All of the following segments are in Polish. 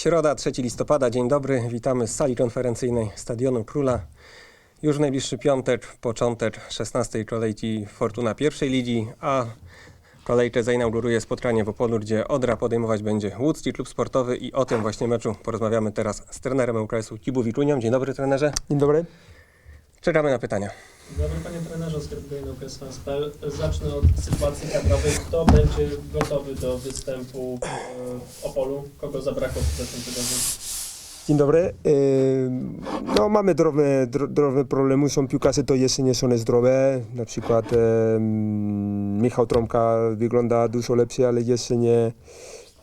Środa, 3 listopada, dzień dobry. Witamy z sali konferencyjnej Stadionu Króla. Już najbliższy piątek, początek 16 kolejki Fortuna pierwszej ligi, a kolejkę zainauguruje spotkanie w Opolu, gdzie Odra podejmować będzie łódzki klub sportowy i o tym właśnie meczu porozmawiamy teraz z trenerem UKS-u Kibu Wiklunią. Dzień dobry trenerze. Dzień dobry. Czekamy na pytania. Dobry panie trenerze, Oskar Gdejno, KSFans.pl. Zacznę od sytuacji kadrowej. Kto będzie gotowy do występu e, w Opolu? Kogo zabrakło w zeszłym tygodniu? Dzień dobry. Ym, No, mamy drobne, dro- drobne problemy. Są piłkarze, to jeszcze nie są zdrowe. Na przykład em, Michał Tromka wygląda dużo lepiej, ale jeszcze nie,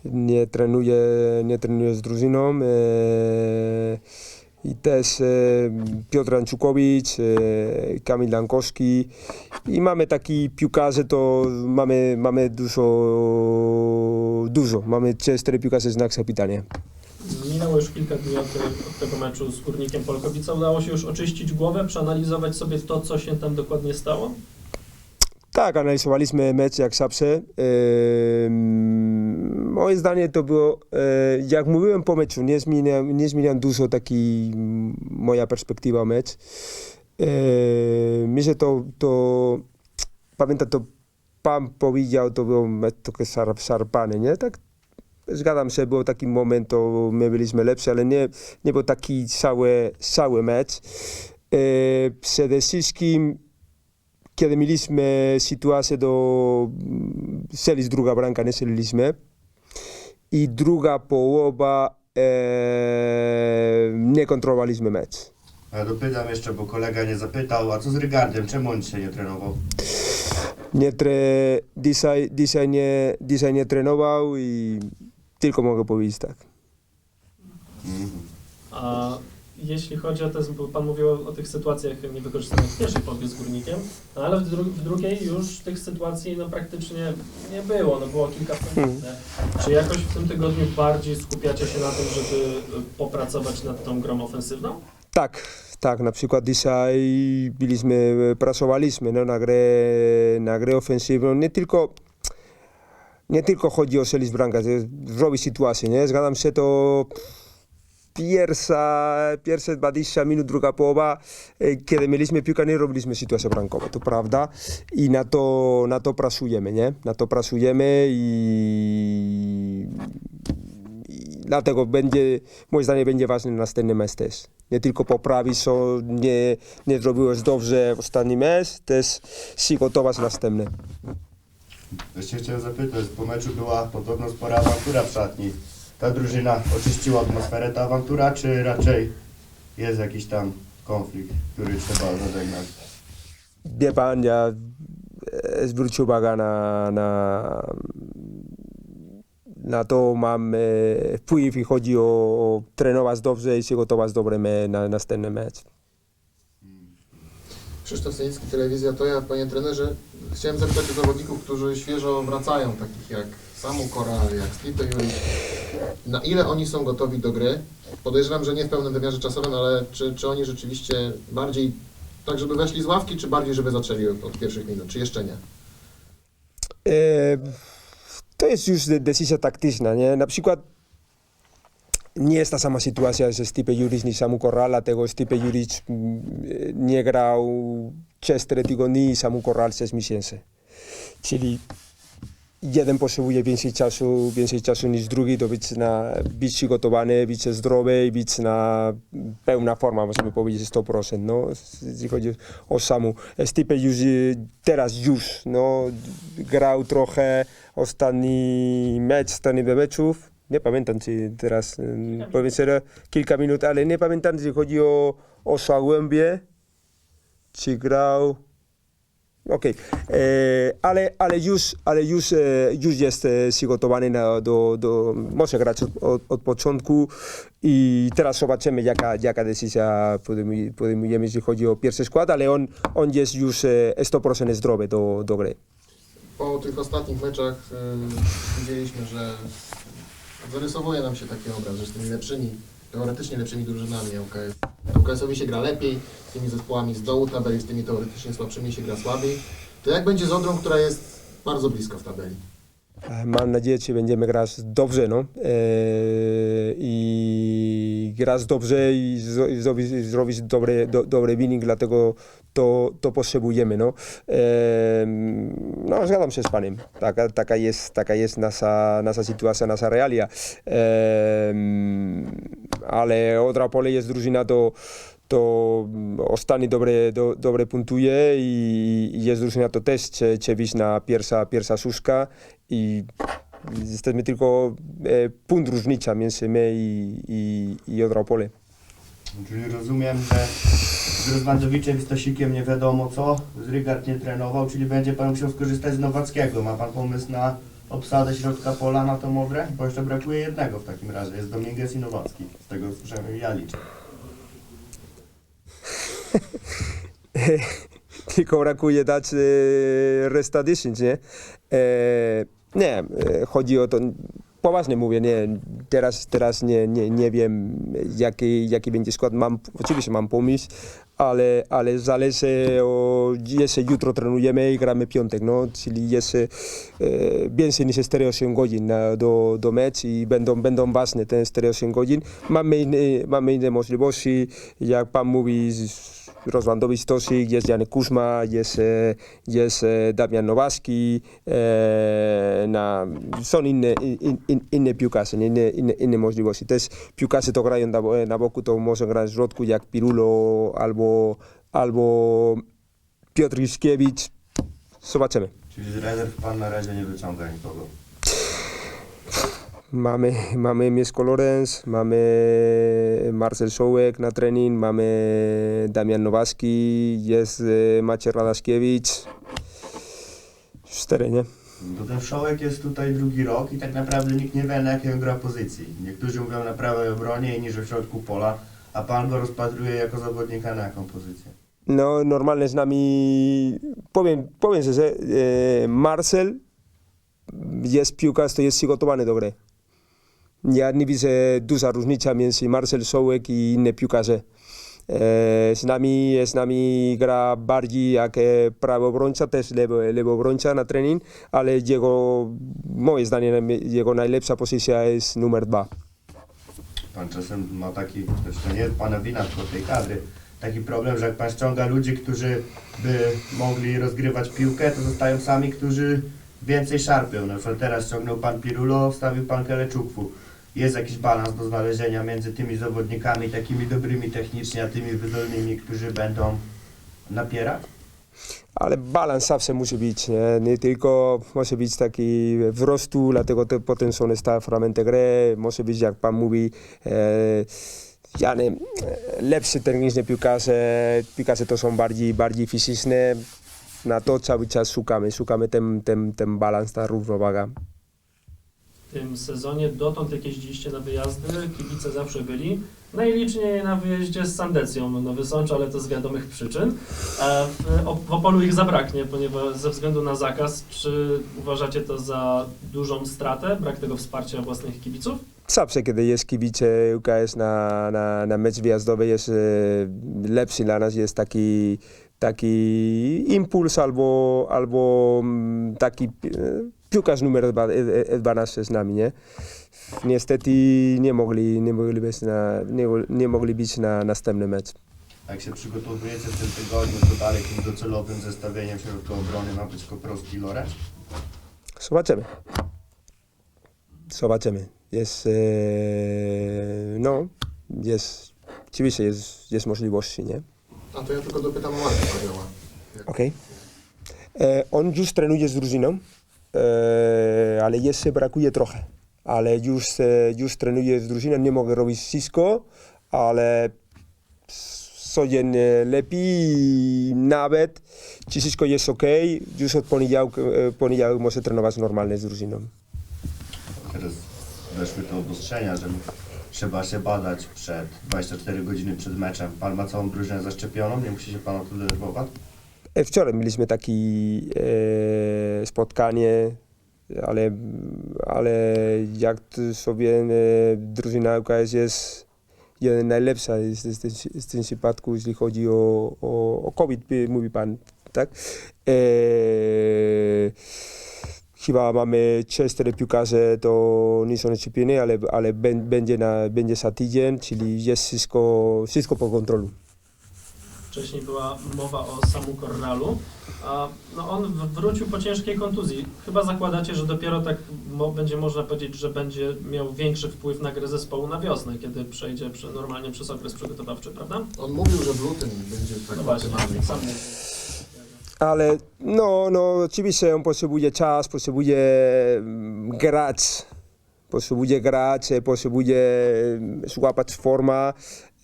nie, trenuje, nie trenuje z drużyną. I też e, Piotr Anczukowicz, e, Kamil Lankowski. I mamy taki piłkarze, to mamy, mamy dużo, dużo. Mamy cztery piłkarze znak zapytania. Minęło już kilka dni od, od tego meczu z Górnikiem Polkowica. Udało się już oczyścić głowę, przeanalizować sobie to, co się tam dokładnie stało? Tak, analizowaliśmy mecz jak zawsze. Moje zdanie to było, e, jak mówiłem po meczu, nie zmieniam, nie zmieniam dużo taki moja perspektywa mecz. E, myślę, to, to pamiętam, to pan powiedział, to był mecz trochę szar, szarpany, nie? Tak, zgadzam się, był taki moment, to my byliśmy lepsi, ale nie, nie był taki cały, cały mecz. E, przede wszystkim kiedy mieliśmy sytuację do strzelić druga bramka, nie strzeliliśmy. I druga połowa e, nie kontrolowaliśmy mecz. A dopytam jeszcze, bo kolega nie zapytał, a co z Rygardem? Czemu on dzisiaj nie trenował? Nie tre, dzisiaj, dzisiaj, nie, dzisiaj nie trenował i tylko mogę powiedzieć tak. Mhm. A jeśli chodzi o te, bo Pan mówił o tych sytuacjach niewykorzystanych w pierwszej połowie z Górnikiem, no ale w, dru w drugiej już tych sytuacji no, praktycznie nie było, no było kilka Hmm. hmm. Czy jakoś w tym tygodniu bardziej skupiacie się na tym, żeby y, popracować nad tą grą ofensywną? Tak, tak, na przykład dzisiaj byliśmy, pracowaliśmy no, na, grę, na grę ofensywną, nie tylko, nie tylko chodzi o strzelić bramkę, to zrobić sytuację, nie? Zgadzam się, to pierwsza, pierwsze 20 minut, druga połowa, e, kiedy mieliśmy piłkę, nie robiliśmy sytuacji bramkowej, to prawda, i na to, na to pracujemy, nie? Na to pracujemy i i dlatego będzie, moim zdaniem będzie ważny następny mecz też. Nie tylko poprawić, co nie, nie zrobiłeś dobrze w ostatnim mecz, też przygotować następny. Jeszcze chciałem zapytać, po meczu była podobno spora awantura w szatni. Ta drużyna oczyściła atmosferę, ta awantura, czy raczej jest jakiś tam konflikt, który trzeba rozegnać? Wie pan, ja e, zwrócił uwagę na, na, na to, mam e, wpływ, jeśli chodzi o, o trenować dobrze i przygotować dobre me, na następny mecz. Krzysztof Synicki, Telewizja To ja. Panie trenerze, chciałem zapytać o zawodników, którzy świeżo wracają, takich jak Samu Koral, jak Stipe Juric. Na ile oni są gotowi do gry? Podejrzewam, że nie w pełnym wymiarze czasowym, ale czy, czy oni rzeczywiście bardziej tak, żeby weszli z ławki, czy bardziej, żeby zaczęli od, pierwszych minut, czy jeszcze nie? E, to jest już de- decyzja taktyczna, nie? Na przykład nie jest ta sama sytuacja ze Stipe Juric ni Samu Corral, dlatego Stipe Juric mm, nie grał 4 tygodni i Samu Corral 6 miesięcy. Czyli jeden potrzebuje więcej czasu, więcej czasu niż drugi, to być, na, być przygotowany, być zdrowy i być na pełna forma, możemy powiedzieć 100%, no, jeśli chodzi o Samu. Stipe już y, teraz już, no, grał trochę ostatni mecz, ostatni dwa meczów, nie pamiętam czy teraz, ym, powiem kilka minut, ale nie pamiętam, jeśli chodzi o, o czy grał, Okej, E, ale, ale już, ale już, e, już jest e, przygotowany na, do, do, może grać od, od, początku i teraz zobaczymy jaka, jaka decyzja podejmuje- podejmujemy, jeśli chodzi o pierwszy skład, ale on, on jest już e, 100% zdrowy do, do gry. Po tych ostatnich meczach widzieliśmy, że zarysowuje nam się taki obraz, że z tymi lepszymi, teoretycznie lepszymi drużynami ŁKS. ŁKS-owi się gra lepiej, z tymi zespołami z dołu tabeli, z tymi teoretycznie słabszymi się gra słabiej. To jak będzie z Odrą, która jest bardzo blisko w tabeli? E, Mam nadzieję, że będziemy grać dobrze, no. E, I grasz dobrze i zro- i zrobisz, i zrobisz dobry, do, dobry wynik, dlatego to, to potrzebujemy. No. Em, no, zgadzam się z panem. Taka, taka, jest, taka jest nasza, nasza sytuacja, nasza realia. Ale Odra Pole jest drużyna do, to ostatni dobre, do, dobre puntuje i, i jest drużyna to też wyjść na pierwsza, pierwsza szóstka i jesteśmy tylko e, punkt różnica między my i, i, i Odra Pole. Czyli rozumiem, że z Rozwandowiczem i Stasikiem nie wiadomo co, z Rygard nie trenował, czyli będzie pan musiał skorzystać z Nowackiego. Ma pan pomysł na obsadę środka pola na tą? Bo jeszcze brakuje jednego w takim razie, jest Dominguez i Nowacki. Z tego słyszałem ja liczę. tylko brakuje dać e, resta 10, nie? E, nie, e, chodzi o to, poważnie mówię, nie, teraz, teraz nie, nie, nie wiem jaki, jaki będzie skład, mam, oczywiście mam pomysł, ale, ale zależy o, jeszcze jutro trenujemy i gramy piątek, no, czyli jeszcze e, więcej niż 48 godzin na, do, do mecz i będą, będą ważne te 48 godzin. Mamy inne, mamy inne możliwości, jak pan mówi, z- Rozlandowicz Tosik, jest Janek Kuzma, jest, e, jest e, Damian Nowacki, e, na, są inne, in, in, inne piłkarze, inne, inne, inne możliwości. Też piłkarze to grają na, na boku, to może grać w środku jak Pirulo albo, albo Piotr Iskiewicz. Zobaczymy. Czyli z rezerw pan na razie nie wyciąga nikogo. Mamy, mamy Mieszko Lorenz, mamy Marcel Sołek na trening, mamy Damian Nowacki, jest e, Maciej Radaszkiewicz. Cztery, nie? Bo ten Szołek jest tutaj drugi rok i tak naprawdę nikt nie wie na jakiej gra pozycji. Niektórzy mówią na prawej obronie, inni że w środku pola, a pan go rozpatruje jako zawodnika na jaką pozycję. No, normalnie z nami, powiem, powiem że e, Marcel jest piłkarz, to jest przygotowany do gry. Nie różnica między Marcel Sołek i inne piłkarze. E, z, nami, z nami gra bardziej jak e, prawy obrońca, też lewy, lewy obrońca na trening, ale jego, moim zdaniem, jego najlepsza pozycja jest numer dwa. Pan czasem ma taki, to nie pana wina, tylko tej kadry, taki problem, że jak pan ściąga ludzi, którzy by mogli rozgrywać piłkę, to zostają sami, którzy więcej szarpią. Na przykład teraz ściągnął pan Pirulo, wstawił pan Keleczukwu. Jest jakiś balans do znalezienia między tymi zawodnikami, takimi dobrymi technicznie, a tymi wydolnymi, którzy będą napierać? Ale balans zawsze musi być, nie? nie tylko może być taki wzrostu, dlatego te, potem są stałe fragmenty gry, może być jak pan mówi, e, ja nie, lepsze techniczne piłkarze, piłkarze to są bardziej, bardziej fizyczne, na to cały czas szukamy, szukamy ten, ten, ten balans, ta równowaga. Tym sezonie dotąd jak jeździliście na wyjazdy, kibice zawsze byli. Najliczniej na wyjeździe z Sandecją na Wysączu, ale to z wiadomych przyczyn. W, w Opolu ich zabraknie, ponieważ ze względu na zakaz. Czy uważacie to za dużą stratę, brak tego wsparcia własnych kibiców? Zawsze, kiedy jest kibice UKS na, na, na mecz wyjazdowy, jest e, lepszy dla nas, jest taki, taki impuls albo, albo mm, taki e, piłkarz numer dwa- e, e, 12 z nami, nie? Niestety nie mogli, nie mogli być na, nie, nie mogli być na następny mecz. A jak się przygotowujecie w tym tygodniu, to dalej tym docelowym zestawieniem środka obrony ma być Koprowski i Lorenz? Zobaczymy. Zobaczymy. Jest, e, no, jest, oczywiście jest, jest możliwości, nie? A to ja tylko dopytam o Marka Pawioła. Okej. E, On już trenuje z drużyną, e, ale jeszcze brakuje trochę. Ale już, już trenuje z drużyną, nie mogę robić wszystko, ale codziennie lepiej nawet, czy wszystko jest ok, już od poniedziałku, e, poniedziałku może trenować normalnie z drużyną. Teraz weszły te obostrzenia, że trzeba się badać przed 24 godziny przed meczem. Pan ma całą drużynę zaszczepioną, nie musi się pan o to denerwować? E, Wczoraj mieliśmy takie spotkanie, ale, ale jak sobie e, drużyna UKS jest jeden najlepsza z, z, z tym przypadku, jeśli chodzi o, o, o COVID, mówi pan, tak? E, chyba mamy cztery piłkarze, to nie są szczepieni, ale, ale bę- będzie, na, będzie za tydzień, czyli jest wszystko, wszystko pod kontrolą. Wcześniej była mowa o Samu Corralu. A, no on wrócił po ciężkiej kontuzji. Chyba zakładacie, że dopiero tak mo, będzie można powiedzieć, że będzie miał większy wpływ na grę zespołu na wiosnę, kiedy przejdzie przy, normalnie przez okres przygotowawczy, prawda? On mówił, że w lutym będzie tak No właśnie, sam. Ale no, no, oczywiście on potrzebuje czas, potrzebuje mm, grać, potrzebuje grać, potrzebuje mm, złapać forma,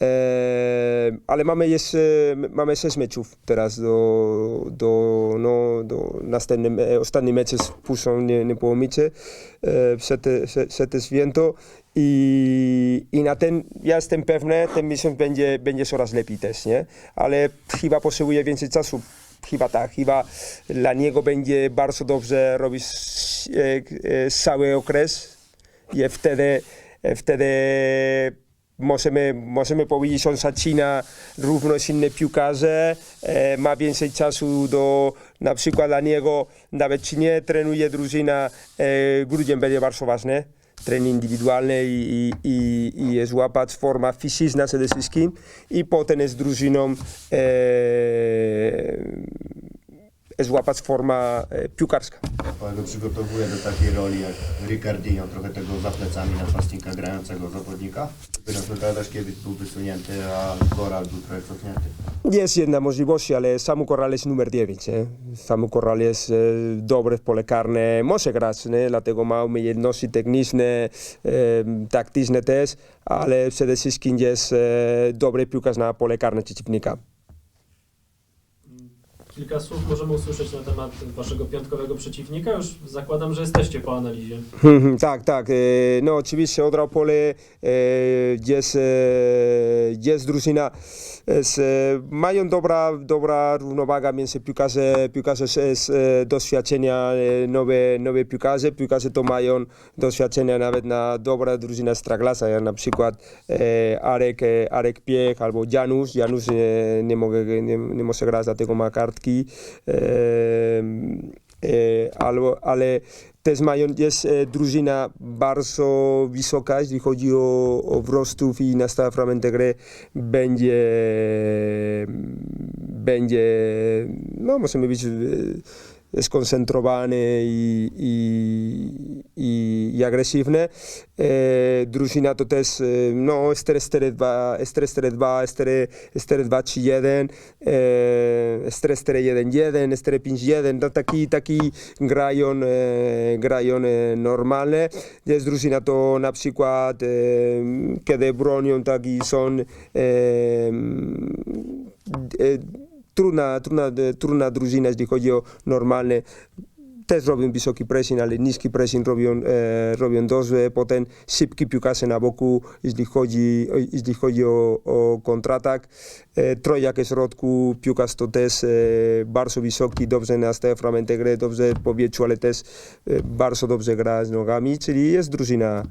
e, ale mamy jeszcze, mamy 6 meczów teraz do, do, no, do następnym, ostatni mecz jest puszczą nie, nie połomicy e, przed, przed, święto. I, i na ten, ja jestem pewny, ten miesiąc będzie, będzie coraz lepiej też, nie? Ale chyba potrzebuje więcej czasu chyba tak, chyba dla niego będzie bardzo dobrze robić e, e, cały okres i wtedy, e, wtedy możemy, możemy powiedzieć, on zaczyna równo z inne piłkarze, e, ma więcej czasu do, na przykład dla niego, nawet czy nie trenuje drużyna, e, grudzień będzie bardzo ważny, trening indywidualny i, i, i, i złapać forma fizyczna przede wszystkim i potem z drużyną e, złapać forma e, piłkarska. Pan go przygotowuje do takiej roli jak Ricardinho, trochę tego za plecami napastnika grającego zawodnika. Wyglądasz kiedyś był wysunięty, a Koral był trochę cofnięty. Jest jedna możliwość, ale Samu Corral jest numer 9. Nie? Samu Corral jest e, dobry w pole karne, może grać, nie? dlatego ma umiejętności techniczne, e, taktyczne też, ale przede wszystkim jest e, dobry piłkarz na pole karne przeciwnika. Kilka słów możemy usłyszeć na temat waszego piątkowego przeciwnika. Już zakładam, że jesteście po analizie. Tak, tak. E, No oczywiście Odra Pole e, jest, e, jest drużyna, e, mają dobra, dobra równowaga między piłkarze, piłkarze z, z doświadczenia, nowe, nowe piłkarze, piłkarze to mają doświadczenia nawet na dobra drużyna z Traglasa, jak na przykład Arek, Arek Piech albo Janusz, Janusz nie, nie, mogę, nie, nie może grać, dlatego ma kartki, e, e, albo, ale też mają, jest e, drużyna bardzo wysoka, jeśli chodzi o, o wzrostów i nastawa fragmenty gry będzie, będzie, no możemy być esconcentrobane i, i, i, i agresivne. E, družina to tez, e, no, estere estere dva, estere estere dva, estere, estere dva či jeden, e, estere estere jeden jeden, estere pinč jeden, da taki, taki grajon, e, grajon e, normalne. Dez družina to napsikuat, e, kede bronion taki son, e, e, trudna, trudna, trudna drużyna, jeśli chodzi o normalne. Też robią wysoki pressing, ale niski pressing robią, e, robią dobrze. Potem szybki piłkarze na boku, jeśli chodzi, jeśli chodzi o, o kontratak. E, trójak w środku, piłkarz to też e, bardzo wysoki, dobrze nastawia fragmenty gry, dobrze w powietrzu, ale też e, bardzo dobrze gra z nogami, czyli jest drużyna,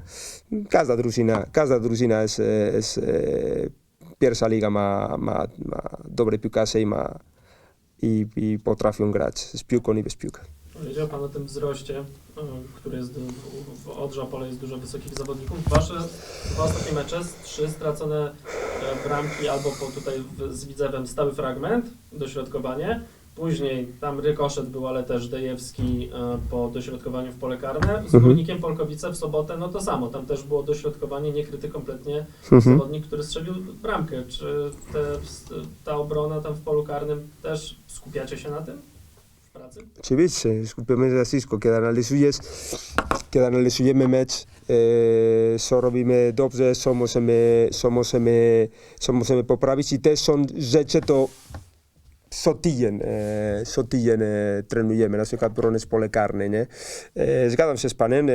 każda drużyna, każda drużyna jest, e, jest e, pierwsza liga ma, ma, ma dobre piłkarze i, ma, i, i potrafią grać z piłką i bez piłki. Powiedział Pan o tym wzroście, y, który jest w, Odrze Opole jest dużo wysokich zawodników. Wasze dwa ostatnie mecze, trzy stracone e, bramki albo po tutaj z Widzewem stały fragment, dośrodkowanie. Później tam rykoszet był, ale też Dejewski e, po dośrodkowaniu w pole karne. Z Mhm. Górnikiem Polkowice w sobotę no to samo. Tam też było dośrodkowanie niekryty kompletnie Mhm. zawodnik, który strzelił bramkę. Czy te, ta obrona tam w polu karnym też skupiacie się na tym w pracy? Oczywiście, skupiamy się na wszystko. Kiedy analizujesz, kiedy analizujemy mecz, e, co robimy dobrze, co możemy, co możemy, co możemy poprawić i też są rzeczy, to tydzień, e, tydzień e, trenujemy, na przykład brony z pole karne, nie? E, zgadzam się z panem,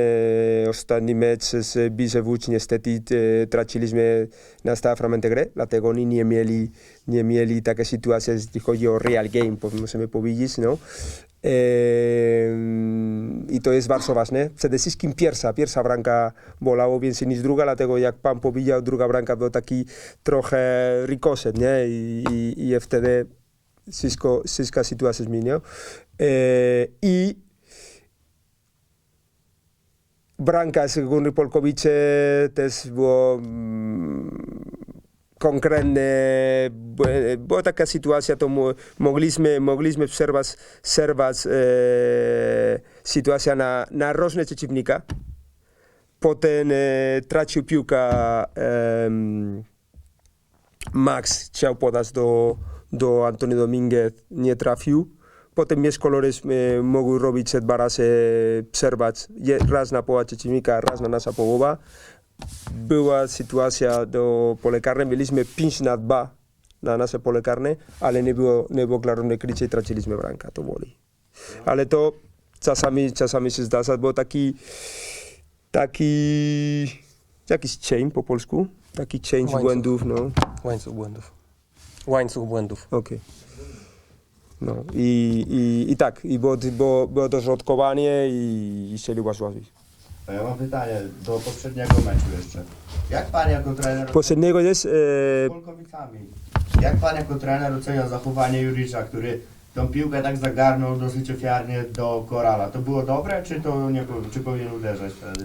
ostatni mecz z Bizewódź niestety traciliśmy na stałe fragmenty gry, dlatego oni nie mieli, nie mieli takie sytuacje, jeśli chodzi o real game, możemy powiedzieć, no. I to jest bardzo ważne. Przede wszystkim pierwsza, pierwsza bramka bolało więcej niż druga, dlatego jak pan powiedział, druga bramka był taki trochę rikoszet, nie? I, i, i wtedy wszystko, wszystka sytuacja zmieniła. E, I Branka z Górny Polkowice też było mm, konkretne, Bo- była taka sytuacja, to mo- mogliśmy, mogliśmy obserwować, obserwować e, sytuacja na, na różne przeciwnika. Potem e, tracił piłkę em, Max, chciał podać do, do Antonio Dominguez, nie trafił. Potem Miesz Colores e, mogły robić dwa razy przerwać, raz na połowa przeciwnika, raz na nasza połowa. Była sytuacja do pole karne, mieliśmy 5 na 2 na nasze pole karne, ale nie było, nie było klarowne krycie i traciliśmy bramkę, to boli. Ale to czasami, czasami się zdarza, bo taki, taki, jakiś cień po polsku, taki cień błędów, no. Łańcuch błędów. Łańcuch błędów. Okej. No i, i, i tak, i było, było, było dośrodkowanie i, i strzelił Łazławik. A ja mam pytanie do poprzedniego meczu jeszcze. Jak pan jako trener Poprzedniego jest, e, z Polkowicami, jak pan jako trener ocenia zachowanie Juricza, który tą piłkę tak zagarnął dosyć ofiarnie do Korala? To było dobre, czy to nie, czy powinien uderzać wtedy?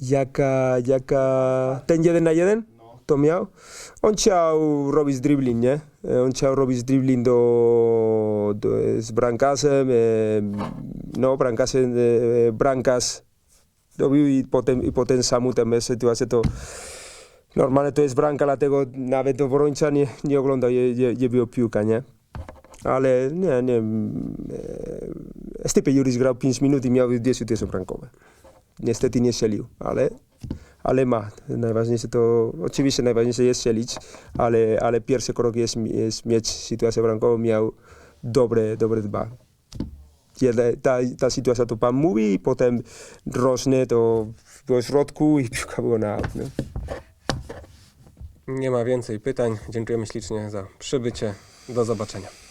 jaka, jaka, ten jeden na jeden No. To miał. On chciał robić dribbling, nie? E, On chciał robić dribbling do, do, z Brankasem, e, no Brankasem, e, Brankas robił i potem, i potem samu tam jest sytuacja to normalnie to jest bramka, dlatego nawet obrońca nie, nie ogląda, je, je, było piłka, nie? Ale nie, nie. Stipe Juris grał 5 minut i miał 10 też bramkowe. Niestety nie strzelił, ale, ale ma. Najważniejsze to, oczywiście najważniejsze jest strzelić, ale, ale pierwszy krok jest, jest mieć sytuację bramkową, miał dobre, dobre dwa. Jedna, ta, ta sytuacja to pan mówi potem rośnie to w środku i piłka była na aut. Nie ma więcej pytań. Dziękujemy ślicznie za przybycie. Do zobaczenia.